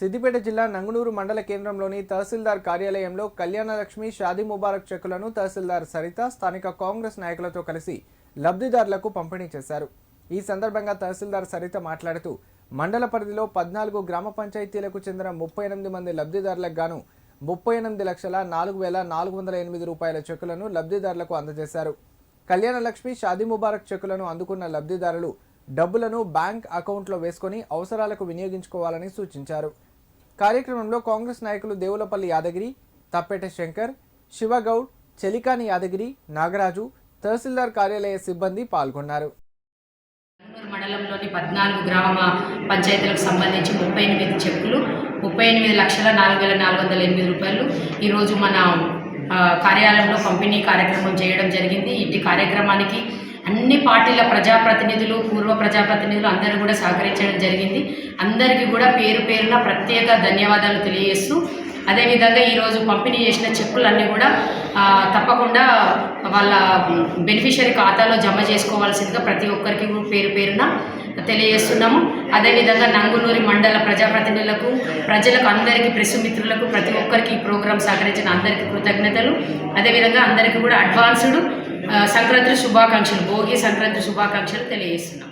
సిద్దిపేట జిల్లా నంగునూరు మండల కేంద్రంలోని తహసీల్దార్ కార్యాలయంలో కళ్యాణలక్ష్మి షాదీ ముబారక్ చెక్కులను తహసీల్దార్ సరిత స్థానిక కాంగ్రెస్ నాయకులతో కలిసి లబ్ధిదారులకు పంపిణీ చేశారు. ఈ సందర్భంగా తహసీల్దార్ సరిత మాట్లాడుతూ మండల పరిధిలో పద్నాలుగు గ్రామ పంచాయతీలకు చెందిన ముప్పై ఎనిమిది మంది లబ్ధిదారులకు గాను ముప్పై ఎనిమిది లక్షల నాలుగు వేల నాలుగు వందల ఎనిమిది రూపాయల చెక్కులను లబ్ధిదారులకు అందజేశారు. కళ్యాణలక్ష్మి షాదీ ముబారక్ చెక్కులను అందుకున్న లబ్ధిదారులు డబ్బులను బ్యాంక్ అకౌంట్లో వేసుకొని అవసరాలకు వినియోగించుకోవాలని సూచించారు. కార్యక్రమంలో కాంగ్రెస్ నాయకులు దేవులపల్లి యాదగిరి తప్పేట శంకర్ శివగౌడ్ చెలికాని యాదగిరి నాగరాజు తహసీల్దార్ కార్యాలయ సిబ్బంది పాల్గొన్నారు. మండలంలోని పద్నాలుగు గ్రామ పంచాయతీలకు సంబంధించి ముప్పై ఎనిమిది చెక్కులు ముప్పై ఎనిమిది లక్షల నాలుగు వేల నాలుగు వందల ఎనిమిది రూపాయలు ఈరోజు మన కార్యాలయంలో పంపిణీ కార్యక్రమం చేయడం జరిగింది. ఇట్టి కార్యక్రమానికి అన్ని పార్టీల ప్రజాప్రతినిధులు పూర్వ ప్రజాప్రతినిధులు అందరూ కూడా సహకరించడం జరిగింది. అందరికీ కూడా పేరు పేరున ప్రత్యేక ధన్యవాదాలు తెలియజేస్తూ అదేవిధంగా ఈరోజు పంపిణీ చేసిన చెక్కులన్నీ కూడా తప్పకుండా వాళ్ళ బెనిఫిషరీ ఖాతాలో జమ చేసుకోవాల్సిందిగా ప్రతి ఒక్కరికి కూడా పేరు పేరున తెలియజేస్తున్నాము. అదేవిధంగా నంగునూరి మండల ప్రజాప్రతినిధులకు ప్రజలకు అందరికీ ప్రెస్ మిత్రులకు ప్రతి ఒక్కరికి ఈ ప్రోగ్రాం సహకరించిన అందరికీ కృతజ్ఞతలు. అదేవిధంగా అందరికీ కూడా అడ్వాన్స్డ్ సంక్రాంతి శుభాకాంక్షలు భోగి సంక్రాంతి శుభాకాంక్షలు తెలియజేస్తున్నాం.